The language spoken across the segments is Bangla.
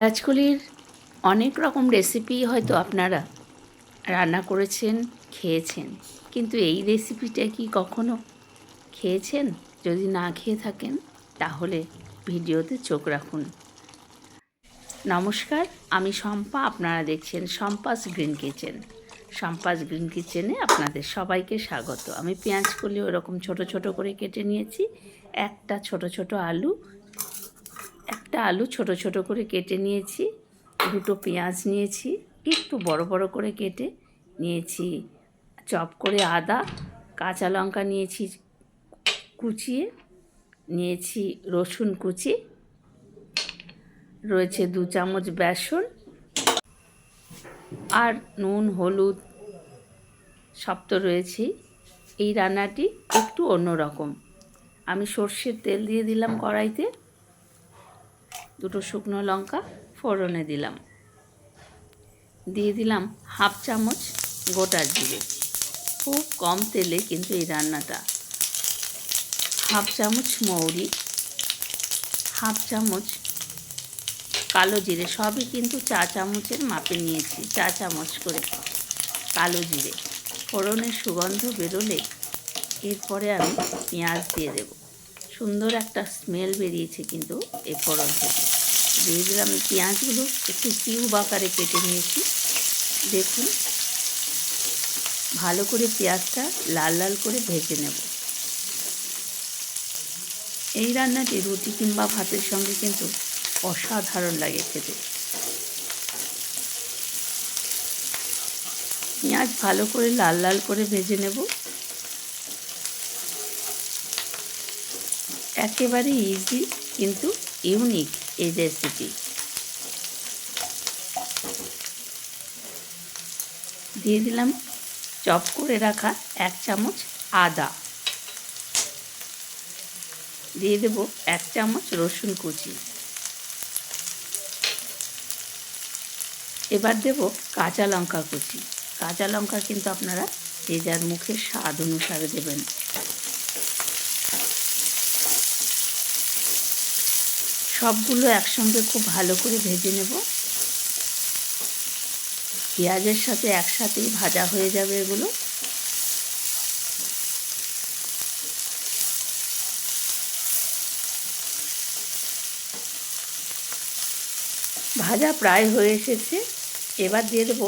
গাছগুলির অনেক রকম রেসিপি হয়তো আপনারা রান্না করেছেন, খেয়েছেন। কিন্তু এই রেসিপিটা কি কখনো খেয়েছেন? যদি না খেয়ে থাকেন, তাহলে ভিডিওতে চোখ রাখুন। নমস্কার, আমি শম্পা, আপনারা দেখছেন Shampa's Green Kitchen. Shampa's Green কিচেনে আপনাদের সবাইকে স্বাগত। আমি পেঁয়াজ কলি ওরকম ছোট ছোট করে কেটে নিয়েছি। একটা ছোট ছোট আলু একটা আলু ছোট ছোট করে কেটে নিয়েছি, দুটো পেঁয়াজ নিয়েছি, একটু বড় বড় করে কেটে নিয়েছি, চপ করে আদা, কাঁচা লঙ্কা নিয়েছি কুচিয়ে, নিয়েছি রসুন কুচি, রয়েছে দু চামচ বেসন আর নুন, হলুদ, সব তো রয়েছেই এই রান্নাটি একটু অন্যরকম। আমি সর্ষের তেল দিয়ে দিলাম কড়াইতে। দুটো শুকনো লঙ্কা ফোড়নে দিলাম। দিয়ে দিলাম হাফ চামচ গোটা জিরে। খুব কম তেলে কিন্তু এই রান্নাটা। হাফ চামচ মৌরি, হাফ চামচ কালো জিরে, সবই কিন্তু চা চামচের মাপে নিয়েছি, চা চামচ করে কালো জিরে। ফোড়নের সুগন্ধ বেরোলে এরপরে আমি পেঁয়াজ দিয়ে দেব। সুন্দর একটা স্মেল বেরিয়েছে কিন্তু এই ফোড়ন থেকে। দিয়ে এই পেঁয়াজগুলো, একটু কিউব আকারে কেটে নিয়েছি। দেখুন, ভালো করে পেঁয়াজটা লাল লাল করে ভেজে নেব। এই রান্নাটি রুটি কিংবা ভাতের সঙ্গে কিন্তু অসাধারণ লাগে খেতে। পেঁয়াজ ভালো করে লাল লাল করে ভেজে নেব। একেবারে ইজি কিন্তু ইউনিক এই রেসিপি দিয়ে দিলাম চপ করে রাখা এক চামচ আদা। দিয়ে দেব এক চামচ রসুন কুচি। এবার দেব কাঁচা লঙ্কা কুচি। কাঁচা লঙ্কা কিন্তু আপনারা যে যার মুখের স্বাদ অনুসারে দেবেন। সবগুলো একসঙ্গে খুব ভালো করে ভেজে নেব। পেঁয়াজের সাথে একসাথেই ভাজা হয়ে যাবে এগুলো। ভাজা প্রায় হয়ে এসেছে। এবার দিয়ে দেবো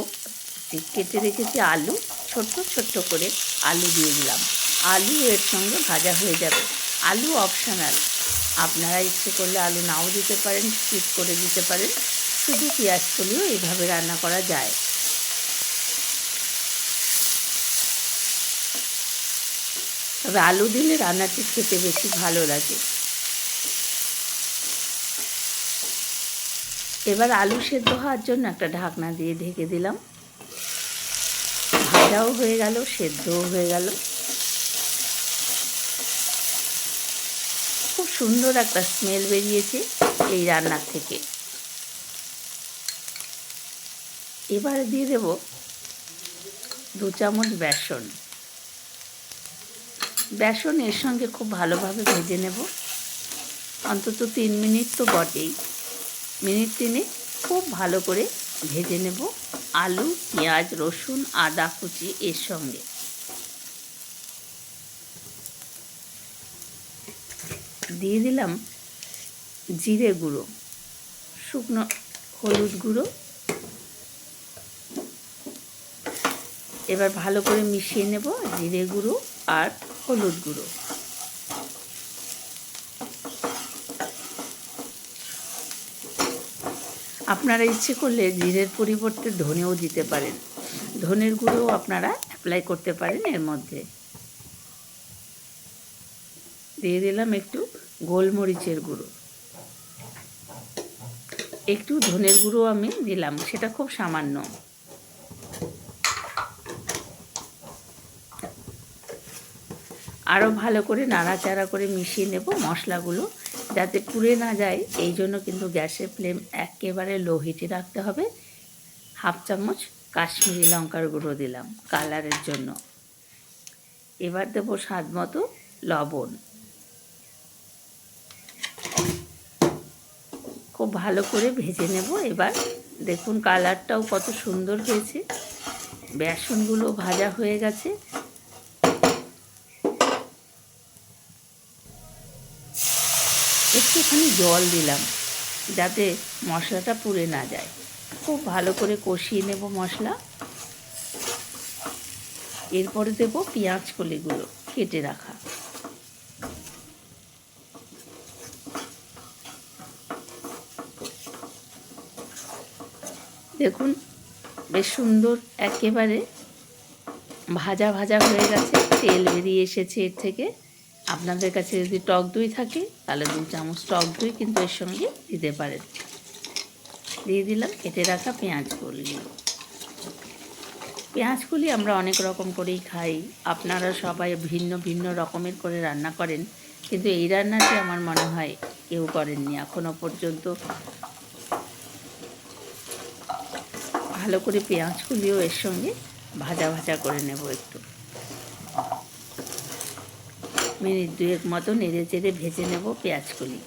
কেটে রেখেছি আলু, ছোট্ট ছোট্ট করে আলু দিয়ে দিলাম। আলু এর সঙ্গে ভাজা হয়ে যাবে। আলু অপশনাল আপনারা ইচ্ছে করলে আলু নাও দিতে পারেন, স্কিপ করে দিতে পারেন। শুধু পেঁয়াজ করলেও এইভাবে রান্না করা যায়। তবে আলু দিলে রান্নাটি খেতে বেশি ভালো লাগে। এবার আলু সেদ্ধ হওয়ার জন্য একটা ঢাকনা দিয়ে ঢেকে দিলাম। ভাজাও হয়ে গেল, সেদ্ধও হয়ে গেল। সুন্দর একটা স্মেল বেরিয়েছে এই রান্নার থেকে। এবারে দিয়ে দেব দু চামচ বেসন। বেসন এর সঙ্গে খুব ভালোভাবে ভেজে নেব। অন্তত তিন মিনিট তো বটেই। মিনিট তিনে খুব ভালো করে ভেজে নেব। আলু, পেঁয়াজ, রসুন, আদা কুচি এর সঙ্গে। দিয়ে দিলাম জিরে গুঁড়ো, শুকনো হলুদ গুঁড়ো। এবার ভালো করে মিশিয়ে নেব জিরে গুঁড়ো আর হলুদ গুঁড়ো। আপনারা ইচ্ছে করলে জিরের পরিবর্তে ধনেও দিতে পারেন। ধনের গুঁড়োও আপনারা অ্যাপ্লাই করতে পারেন এর মধ্যে। দিয়ে দিলাম একটু গোলমরিচের গুঁড়ো। একটু ধনের গুঁড়ো আমি দিলাম, সেটা খুব সামান্য। আরও ভালো করে নাড়াচাড়া করে মিশিয়ে নেব মশলাগুলো, যাতে পুড়ে না যায়। এই জন্য কিন্তু গ্যাসের ফ্লেম একেবারে লো হিটে রাখতে হবে। হাফ চামচ কাশ্মীরি লঙ্কার গুঁড়ো দিলাম কালারের জন্য। এবার দেবো স্বাদ মতো লবণ। খুব ভালো করে ভেজে নেব। এবার দেখুন কালারটাও কত সুন্দর হয়েছে। বেসনগুলো ভাজা হয়ে গেছে। একটুখানি জল দিলাম যাতে মশলাটা পুড়ে না যায়। খুব ভালো করে কষিয়ে নেব মশলা। এরপরে দেব পেঁয়াজ কলিগুলো কেটে রাখা। দেখুন, বেশ সুন্দর একেবারে ভাজা ভাজা হয়ে গেছে, তেল বেরিয়ে এসেছে এর থেকে। আপনাদের কাছে যদি টক দই থাকে, তাহলে দু চামচ টক দই কিন্তু এর সঙ্গে দিতে পারেন। দিয়ে দিলাম, কেটে রাখা পেঁয়াজ কলি পেঁয়াজ কলি আমরা অনেক রকম করেই খাই। আপনারা সবাই ভিন্ন ভিন্ন রকমের করে রান্না করেন, কিন্তু এই রান্নাটি আমার মনে হয় কেউ করেননি। এখনও পর্যন্ত ভালো করে পেঁয়াজ কুলিও এর সঙ্গে ভাজা ভাজা করে নেব একটু। মিনিট দুয়েক মতো নেড়ে চেড়ে ভেজে নেব পেঁয়াজ কুলি।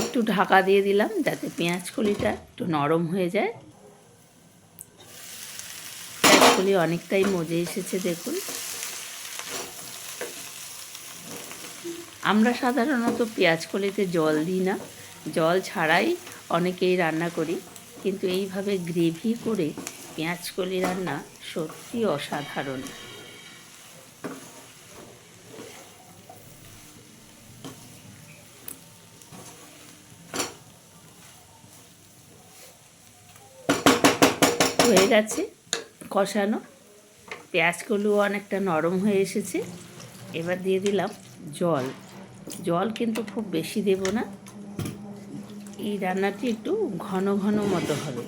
একটু ঢাকা দিয়ে দিলাম যাতে পেঁয়াজ কলিটা একটু নরম হয়ে যায়। পেঁয়াজ কলি অনেকটাই মজে এসেছে দেখুন। আমরা সাধারণত পেঁয়াজ কলিতে জল দিই না। জল ছাড়াই অনেকেই রান্না করি। কিন্তু এইভাবে গ্রেভি করে পেঁয়াজ কলি রান্না সত্যি অসাধারণ। হয়ে গেছে কষানো। পেঁয়াজ পেঁয়াজগুলোও অনেকটা নরম হয়ে এসেছে। এবার দিয়ে দিলাম জল। জল কিন্তু খুব বেশি দেব না। এই রান্নাটি একটু ঘন ঘন মতো হবে।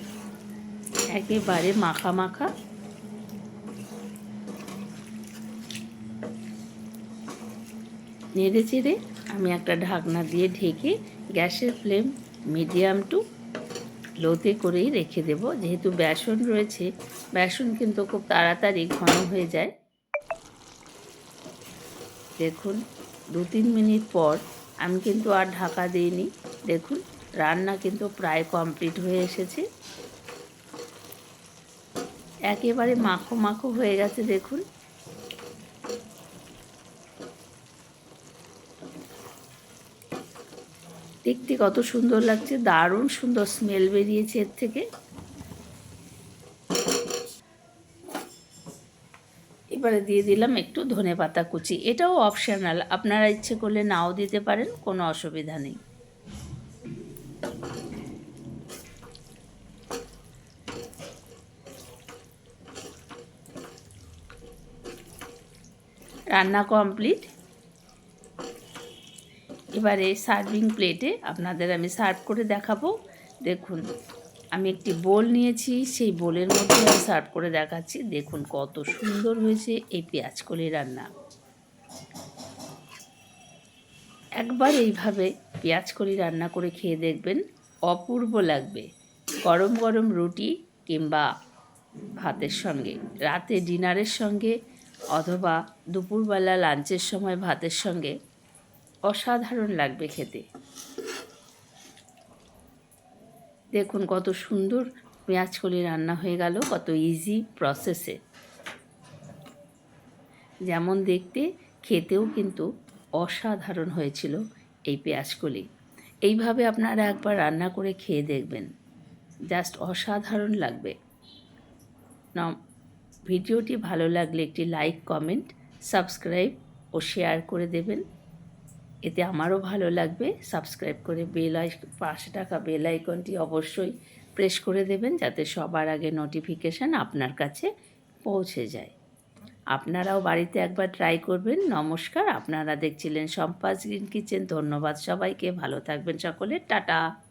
একেবারে মাখা মাখা। নেড়ে চেড়ে আমি একটা ঢাকনা দিয়ে ঢেকে গ্যাসের ফ্লেম মিডিয়াম টু লোতে করেই রেখে দেব। যেহেতু বেসন রয়েছে, বেসন কিন্তু খুব তাড়াতাড়ি ঘন হয়ে যায়। দেখুন দু তিন মিনিট পর আমি কিন্তু আর ঢাকা দিইনি। দেখুন, রান্না কিন্তু প্রায় কমপ্লিট হয়ে এসেছে। একেবারে মাখো মাখো হয়ে গেছে, দেখুন। দেখতে কত সুন্দর লাগছে, দারুণ সুন্দর স্মেল বেরিয়েছে এর থেকে। এবারে দিয়ে দিলাম একটু ধনে পাতা কুচি। এটাও অপশনাল আপনারা ইচ্ছে করলে নাও দিতে পারেন, কোনো অসুবিধা নেই। রান্না কমপ্লিট এবারে সার্ভিং প্লেটে আপনাদের আমি সার্ভ করে দেখাবো। দেখুন। আমি একটি বোল নিয়েছি, সেই বোলের মধ্যে আমি সার্ভ করে দেখাচ্ছি। দেখুন কত সুন্দর হয়েছে এই পেঁয়াজ কলি রান্না। একবার এইভাবে পেঁয়াজ কলি রান্না করে খেয়ে দেখবেন অপূর্ব লাগবে। গরম গরম রুটি কিংবা ভাতের সঙ্গে, রাতে ডিনারের সঙ্গে অথবা দুপুরবেলা লাঞ্চের সময় ভাতের সঙ্গে অসাধারণ লাগবে খেতে। দেখুন কত সুন্দর পেঁয়াজ কলি রান্না হয়ে গেল, কত ইজি প্রসেসে যেমন দেখতে, খেতেও কিন্তু অসাধারণ হয়েছিল এই পেঁয়াজ কলি। এইভাবে আপনারা একবার রান্না করে খেয়ে দেখবেন, জাস্ট অসাধারণ লাগবে। না, ভিডিওটি ভালো লাগলে একটি লাইক, কমেন্ট, সাবস্ক্রাইব ও শেয়ার করে দেবেন। এতে আমারও ভালো লাগবে। সাবস্ক্রাইব করে বেল আই, পাশে টাকা বেল আইকনটি অবশ্যই প্রেস করে দেবেন যাতে সবার আগে নোটিফিকেশান আপনার কাছে পৌঁছে যায়। আপনারাও বাড়িতে একবার ট্রাই করবেন। নমস্কার, আপনারা দেখছিলেন সম্পাস গ্রিন কিচেন। ধন্যবাদ সবাইকে। ভালো থাকবেন সকলে। টাটা।